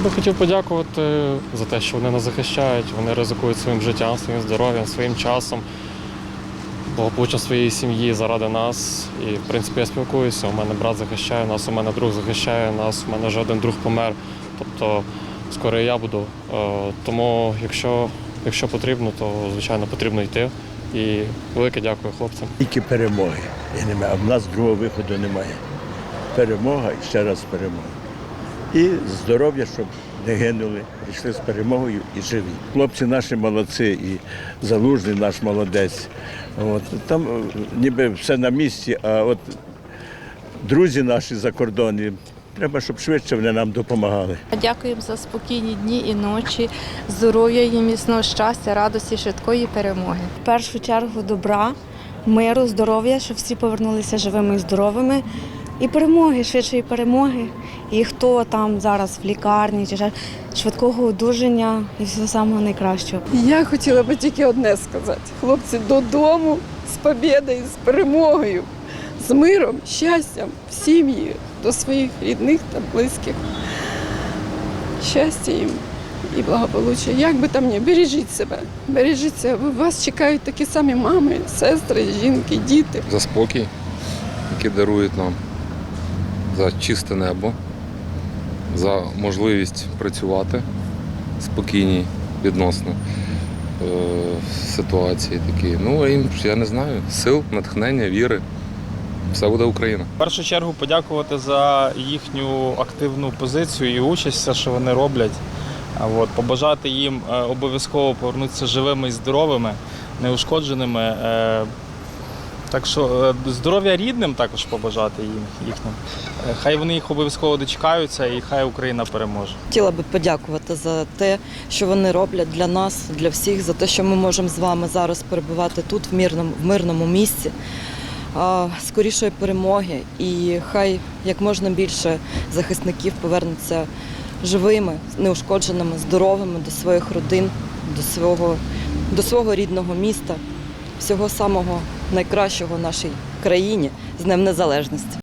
би хотів подякувати за те, що вони нас захищають, вони ризикують своїм життям, своїм здоров'ям, своїм часом, благополуччям своєї сім'ї заради нас. І, в принципі, я спілкуюся. У мене брат захищає нас, у мене друг захищає нас, у мене вже один друг помер. Тобто скоро і я буду. Е, Тому, якщо, якщо потрібно, то звичайно потрібно йти. І велике дякую хлопцям. Тільки перемоги. І немає. А в нас другого виходу немає. Перемога і ще раз перемога. І здоров'я, щоб не гинули, прийшли з перемогою і живі. Хлопці наші молодці, і залужний наш молодець. От. Там е, ніби все на місці, а от друзі наші за кордоні, треба, щоб швидше вони нам допомагали. Дякуємо за спокійні дні і ночі, здоров'я їм, міцного щастя, радості, швидкої перемоги. в першу чергу добра, миру, здоров'я, щоб всі повернулися живими і здоровими. І перемоги, швидшої перемоги. І хто там зараз в лікарні, чи швидкого одужання і всього самого найкращого. Я хотіла би тільки одне сказати: хлопці, додому з побєдою, з перемогою, з миром, щастям, в сім'ї, до своїх рідних та близьких. Щастя їм і благополуччя. Як би там ні, бережіть себе, бережіть себе. Вас чекають такі самі мами, сестри, жінки, діти. за спокій, який дарують нам, за чисте небо, за можливість працювати спокійній відносно е, ситуації такі. Ну, а їм, я не знаю, сил, натхнення, віри. Все буде Україна. В першу чергу подякувати за їхню активну позицію і участь, все, що вони роблять. От, побажати їм е, обов'язково повернутися живими і здоровими, неушкодженими. Так що е, здоров'я рідним також побажати їм їхнім. Е, Хай вони їх обов'язково дочекаються і хай Україна переможе. Хотіла би подякувати за те, що вони роблять для нас, для всіх, за те, що ми можемо з вами зараз перебувати тут, в мирному, в мирному місці, скорішої перемоги. І хай як можна більше захисників повернуться живими, неушкодженими, здоровими до своїх родин, до свого, до свого рідного міста, всього самого найкращого в нашій країні з Днем Незалежності.